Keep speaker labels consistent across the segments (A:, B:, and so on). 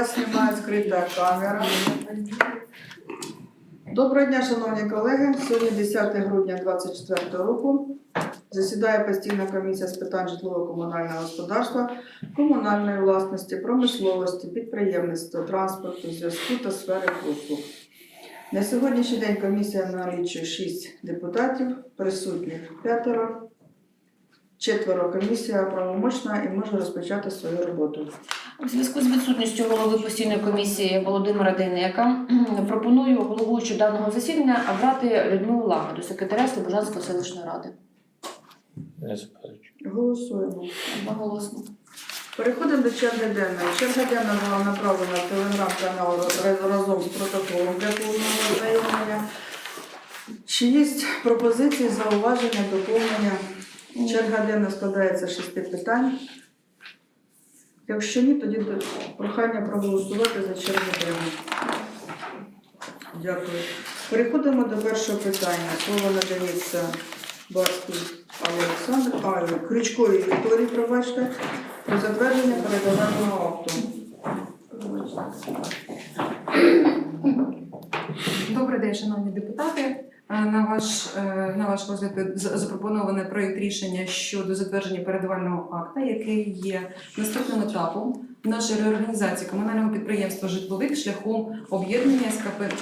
A: вас знімає скрита камера. Доброго дня, шановні колеги. Сьогодні 10 грудня 2024 року. Засідає постійна комісія з питань житлово-комунального господарства, комунальної власності, промисловості, підприємництва, транспорту, зв'язку та сфери послуг. На сьогоднішній день комісія налічує 6 депутатів, присутніх п'ятеро. Четверо комісія правомочна і може розпочати свою роботу.
B: У зв'язку з відсутністю голови постійної комісії Володимира Дейнека пропоную головуючу даного засідання обрати Людмилу Лагоду, секретаря Слобожанської селищної ради.
C: Не заперечую.
A: Голосуємо.
B: Одноголосно.
A: Переходимо до черги денної. Черга денна була направлена в телеграм-канал разом з протоколом для повного ознайомлення. Чи є пропозиції, зауваження, доповнення? Черга денна складається з шести питань. Якщо ні, тоді прохання проголосувати за чергу денну. Дякую. Переходимо до першого питання. Слово надається Барській Олександр, а, Крючковій Вікторії, пробачте, про затвердження передавального акту.
D: Добрий день, шановні депутати. Е, На ваш, е, на ваш розгляд з- запропонований проєкт рішення щодо затвердження передавального акта, який є наступним етапом нашої реорганізації комунального підприємства житлових шляхом об'єднання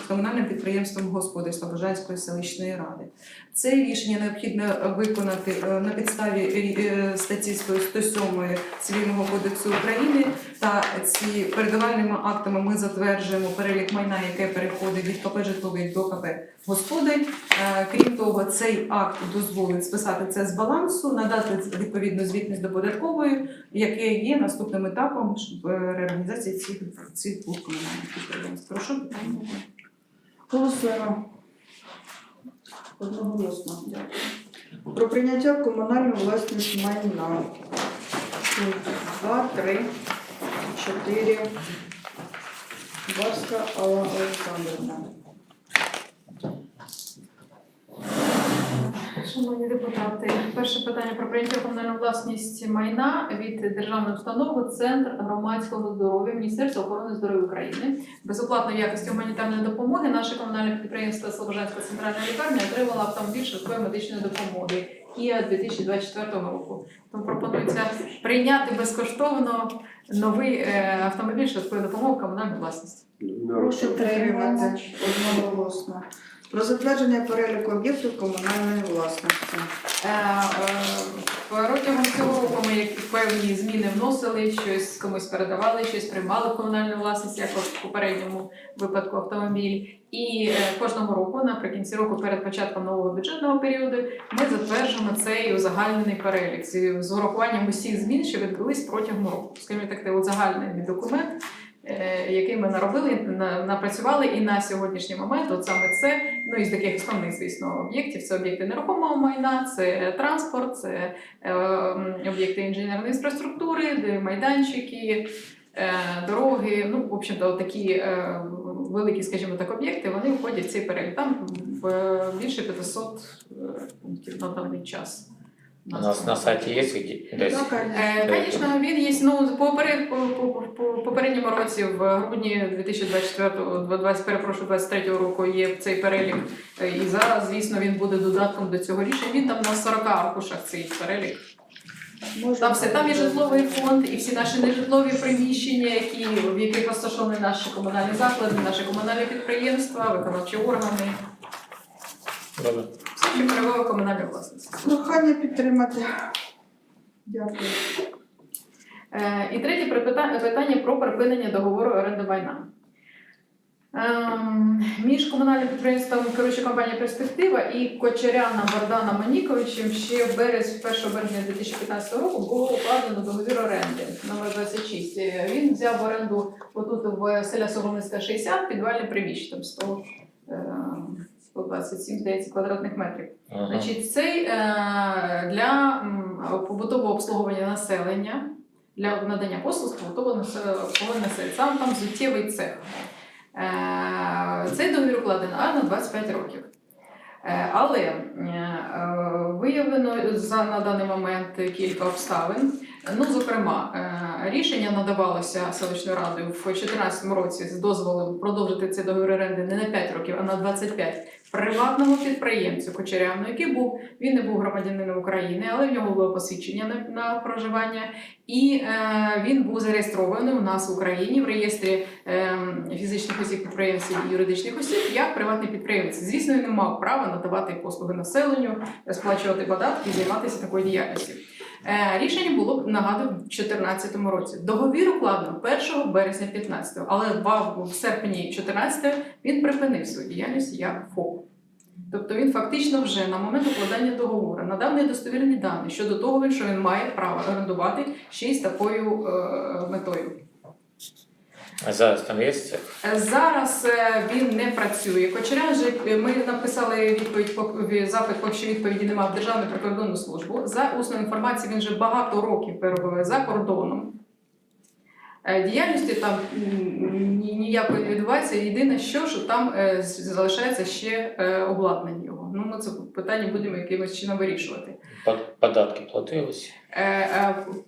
D: з комунальним підприємством господарства Бажанської селищної ради. Це рішення необхідно виконати е, на підставі е, статті 107 Цивільного кодексу України та ці передавальними актами ми затверджуємо перелік майна, яке переходить від КП житлових до КП господарь. Е, Крім того, цей акт дозволить списати це з балансу, надати відповідну звітність до податкової, яке є наступним етапом в реорганізації цих цих двох комунальних підприємств. Прошу підтримати.
A: Голосуємо. Одноголосно. Дякую. Про прийняття в комунальну власність майна. 2, 3, 4. Барська Алла Олександрівна.
E: Шановні депутати, перше питання про прийняття комунальну власність майна від державної установи Центр громадського здоров'я Міністерства охорони здоров'я України. Безоплатної якості гуманітарної допомоги наше комунальне підприємство Слобожанська центральна лікарня отримало автомобіль швидкої медичної допомоги Kia 2024 року. Тому пропонується прийняти безкоштовно новий е, автомобіль швидкої допомоги в комунальну власність.
A: Прошу підтримати. Одноголосно. Про затвердження переліку об'єктів комунальної власності.
E: Е, е, Протягом цього року ми певні зміни вносили, щось комусь передавали, щось приймали в комунальну власність, як в попередньому випадку автомобіль. І е, кожного року, наприкінці року, перед початком нового бюджетного періоду, ми затверджуємо цей узагальнений перелік з- урахуванням усіх змін, що відбулись протягом року. Скажімо так, це узагальнений документ, який ми наробили, на- напрацювали, і на сьогоднішній момент, от саме це, ну із таких основних, звісно, об'єктів, це об'єкти нерухомого майна, це транспорт, це е, об'єкти інженерної інфраструктури, майданчики, е, дороги. Ну, в общем-то, такі е, великі, скажімо так, об'єкти, вони входять в цей перелік. Там більше 500 е, пунктів на даний час.
C: У нас на сайті є десь.
A: Так,
E: Е, Звісно, він є. Ну по, по, по, по попередньому році, в грудні 2024, 20, перепрошую, 23 року є цей перелік. Е, І зараз, звісно, він буде додатком до цього рішення. Він там на 40 аркушах цей перелік.
A: Можна
E: Там все там є житловий фонд і всі наші нежитлові приміщення, які в яких розташовані наші комунальні заклади, наші комунальні підприємства, виконавчі органи.
C: Добре.
E: Все, що перебуває в комунальній власності.
A: Прохання підтримати. Дякую.
E: Е, І третє припита- питання про припинення договору оренди майна. Ем, Між комунальним підприємством керуюча компанія Перспектива і Кочеряна Богданом Маніковичем ще в берез, 1 березня 2015 року було укладено договір оренди номер 26. Е, Він взяв в оренду отут в селя Соломинська 60 підвальне приміщення, там 100, е, 127, здається, квадратних метрів.
C: Ага.
E: Значить, цей е, для побутового обслуговування населення, для надання послуг побутового насе- обслуговування населення. Сам там взуттєвий цех. Е, Цей договір укладений на 25 років. Е, Але виявлено за на даний момент кілька обставин. Ну, зокрема, е, рішення надавалося селищною радою в 2014 році з дозволом продовжити цей договір оренди не на 5 років, а на 25 приватному підприємцю Кочерявну, який був він не був громадянином України, але в нього було посвідчення на, на проживання, і е, він був зареєстрований у нас в Україні в реєстрі е, фізичних осіб підприємців і юридичних осіб як приватний підприємець. Звісно, він не мав права надавати послуги населенню, сплачувати податки і займатися такою діяльністю. Е, Рішення було нагадую в 2014 році. Договір укладено 1 березня 15 але в серпні 14 він припинив свою діяльність як ФОП. Тобто він фактично вже на момент укладання договору надав недостовірні дані щодо того, що він має право орендувати ще й з такою е, метою.
C: А зараз там є це?
E: Зараз е, він не працює. Кочерян е, ми написали відповідь по запит, поки відповіді немає в Державну прикордонну службу. За усною інформацією він вже багато років перебуває за кордоном. Е, Діяльності там ніякої не відбувається. Єдине, що, що там е, залишається ще обладнання його. Ну, ми це питання будемо якимось чином вирішувати.
C: Податки платились?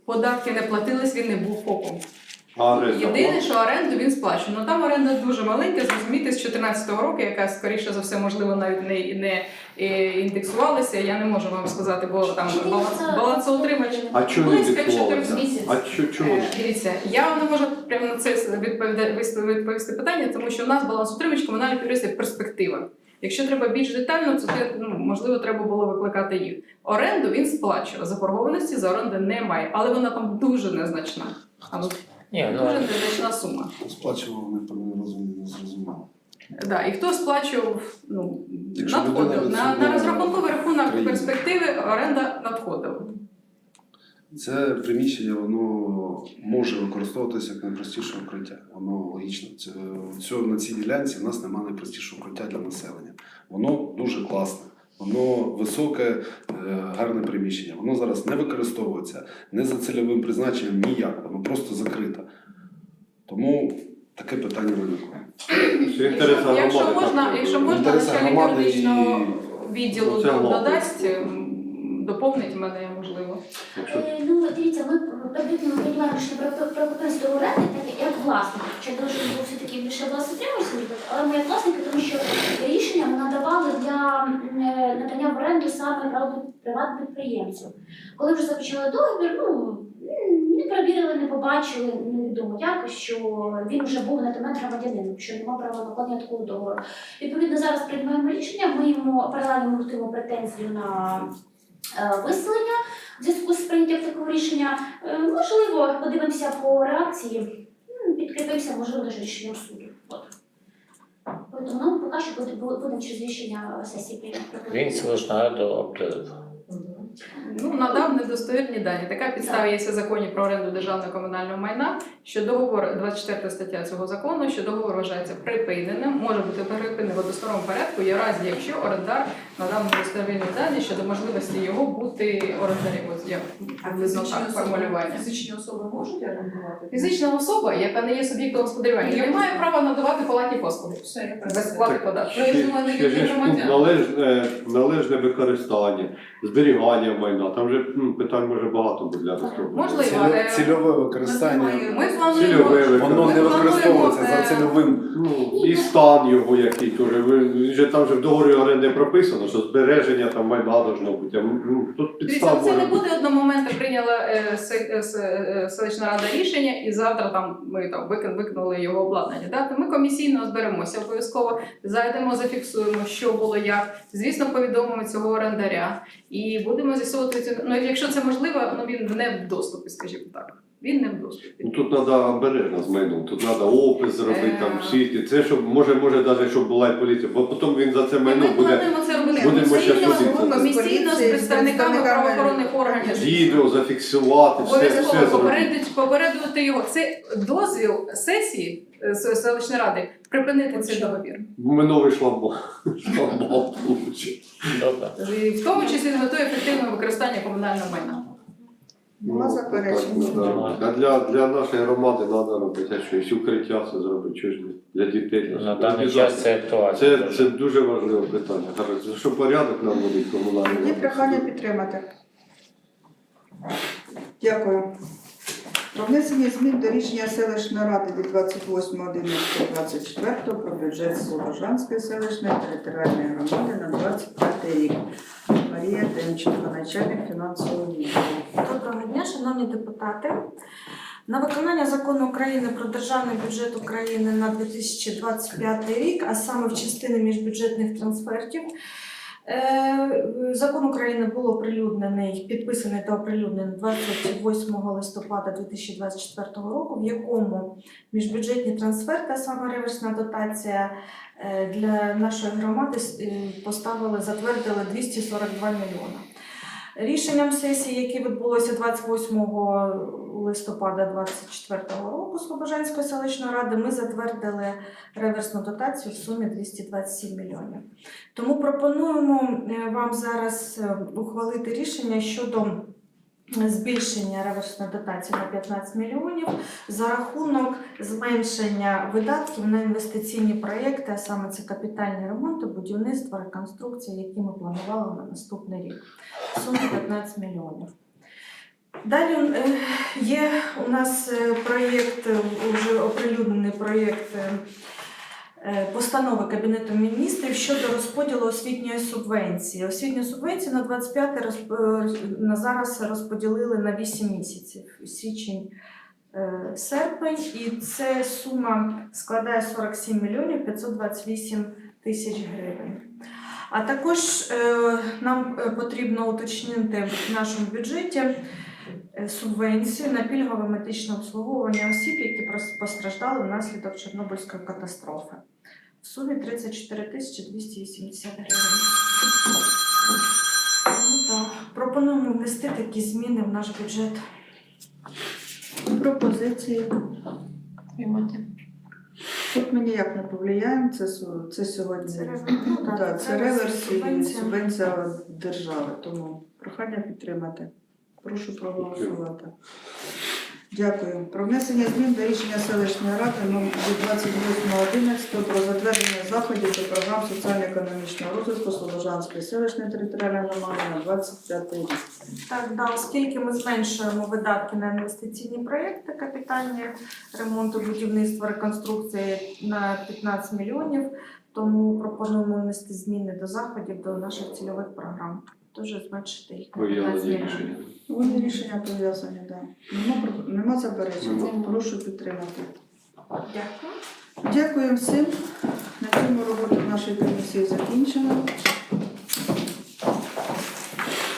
E: Податки не платились, він не був ФОПом.
F: А оренда
E: Єдине, що оренду він сплачує. Ну там оренда дуже маленька, зрозуміти, з 2014 року, яка скоріше за все, можливо, навіть не, не е, індексувалася. Я не можу вам сказати, бо там баланс, балансоутримач.
F: А
E: 4
B: місяць.
F: А чо-
E: Е, Дивіться, я вам не можу прямо на це відповісти питання, тому що у нас балансоутримач комунальний підприємство перспектива. Якщо треба більш детально, то це ну, можливо треба було викликати їх. Оренду він сплачує. Заборгованості за оренду немає, але вона там дуже незначна.
C: Ні, ну
E: дуже незначна сума.
F: Сплачував не розумію, не зрозуміло.
E: Да, і хто сплачував, ну,
F: Якщо
E: надходив.
F: людина
E: На, на розрахунковий рахунок
F: країні.
E: перспективи оренда надходила.
F: Це приміщення, воно може використовуватися як найпростіше укриття. Воно логічно. Це, цього, на цій ділянці в нас немає найпростішого укриття для населення. Воно дуже класне. Воно високе, е, гарне приміщення. Воно зараз не використовується не за цільовим призначенням ніяк, воно просто закрите. Тому таке питання виникло.
E: Якщо, якщо можна, якщо можна, начальник юридичного відділу надасть. Доповнить мене, можливо.
G: Е, Ну, дивіться, ми предметно приймаємо рішення про про прописку оренди, так як власник. Чи дуже був все-таки більше власноутримувальський, але ми як власники, тому що рішення ми надавали для е, надання в оренду саме правду приватним підприємцям. Коли вже заключили договір, ну м, не перевірили, не побачили, невідомо як, що він вже був на той момент громадянином, що не мав права накладення такого договору. Відповідно, зараз приймаємо рішення, ми йому паралельно готуємо претензію на виселення в зв'язку з прийняттям такого рішення. Е, Можливо, подивимося по реакції, м, підкріпимося, можливо, навіть рішенням суду. Тому ну, поки що буде- буде- будемо через рішення сесії прийняти.
C: він селищна до обдурив.
E: Ну, надав недостовірні дані. Така підстава є в законі про оренду державного комунального майна, що договор, 24 стаття цього закону, що договор вважається припиненим, може бути припинений в односторонньому порядку, є разі, якщо орендар надав недостовірні дані щодо можливості його бути орендарем. Ось як так формулювання.
A: фізичні особи можуть орендувати?
E: Фізична особа, яка не є суб'єктом господарювання, не має права надавати платні послуги без сплати
F: тут належне, належне використання, зберігання майна. Там же м, питань може багато бути для доступу.
E: Можливо,
F: Цільо-
E: е,
F: Цільове використання.
E: Ми
F: Цільове
E: плануємо.
F: воно не використовується за цільовим.
C: Ну,
F: І стан його який теж. Ви- Він же там же в договорі оренди прописано, що збереження там майна должно бути. А, ну, Тут
E: Дивіться,
F: підстав
E: це
F: може
E: не
F: бути.
E: буде одного моменту прийняла е, се- е, се- е, селищна рада рішення, і завтра там ми там викин- викинули його обладнання. Да? То ми комісійно зберемося обов'язково, зайдемо, зафіксуємо, що було як. Звісно, повідомимо цього орендаря і будемо з'ясовувати цю. Ну, якщо це можливо, ну він не в доступі, скажімо так. Він не в доступі.
F: Ну, Тут треба обережно з майном, тут треба опис зробити, там
E: Е.
F: всі. Це щоб може, може навіть щоб була і поліція, бо потім він за це майно
E: ми
F: буде
E: плануємо це робити
F: будемо ще
E: комісійно,
F: судитися.
E: комісійно з представниками правоохоронних органів.
F: відео зафіксувати, все, все
E: Обов'язково
F: зробити.
E: попередити, попередити його. Це дозвіл сесії е, селищної ради припинити цей договір.
F: Мене вийшла
E: в тому числі на метою ефективного використання комунального майна.
A: Нема заперечень.
F: Ну, да. А для, для нашої громади треба робити, а що і укриття це зробити, чого ж не? Для дітей. для
C: На даний час це актуально.
F: Це,
C: дуже.
F: це дуже важливе питання. Гаразд. Що порядок нам буде комунальний.
A: Є прохання підтримати. Дякую. Про внесення змін до рішення селищної ради від 28.11.24 про бюджет Слобожанської селищної територіальної громади на 25 рік. Марія Демченко, начальник фінансового відділу.
H: Доброго дня, шановні депутати. На виконання закону України про державний бюджет України на 2025 рік, а саме в частині міжбюджетних трансфертів, е, закон України був оприлюднений, підписаний та оприлюднений 28 листопада 2024 року, в якому міжбюджетні трансферти, саме реверсна дотація е, для нашої громади е, поставили, затвердили 242 мільйони. Рішенням сесії, яке відбулося 28 листопада 2024 року Слобожанської селищної ради, ми затвердили реверсну дотацію в сумі 227 мільйонів. Тому пропонуємо е, вам зараз е, ухвалити рішення щодо збільшення реверсної дотації на 15 мільйонів за рахунок зменшення видатків на інвестиційні проєкти, а саме це капітальні ремонти, будівництво, реконструкція, які ми планували на наступний рік. В сумі 15 мільйонів. Далі е, є у нас е, проєкт, е, вже оприлюднений проєкт постанови Кабінету міністрів щодо розподілу освітньої субвенції. Освітню субвенцію на 25 розп- е, на зараз розподілили на 8 місяців. Січень, е, серпень, і це сума складає 47 мільйонів 528 тисяч гривень. А також е, нам е, потрібно уточнити в нашому бюджеті е, субвенцію на пільгове медичне обслуговування осіб, які постраждали внаслідок Чорнобильської катастрофи. В сумі 34 тисячі 280 гривень. Ну. Пропонуємо внести такі зміни в наш бюджет.
A: Пропозиції.
B: Приймати.
A: Тут ми ніяк не повлияємо, це, су- це сьогодні.
H: Це реверс, ну, так,
A: Да, це
H: реверс,
A: реверс і
H: субвенція.
A: субвенція держави, тому прохання підтримати. Прошу проголосувати. Дякую. Про внесення змін до рішення селищної ради номер від 28.11 про затвердження заходів до програм соціально-економічного розвитку Слобожанської селищної територіальної громади на 25 рік.
H: Так, да, оскільки ми зменшуємо видатки на інвестиційні проєкти, капітальні ремонти, будівництво, реконструкції на 15 мільйонів, тому пропонуємо внести зміни до заходів до наших цільових програм. Дуже зменшити їх на 15
F: Пов'язані
H: мільйонів.
F: рішення.
A: Вони рішення пов'язані, так. Да. Нема, про- нема заперечень.
B: Нема.
A: Прошу підтримати.
H: Дякую.
A: Дякую всім. На цьому роботу нашої комісії закінчено.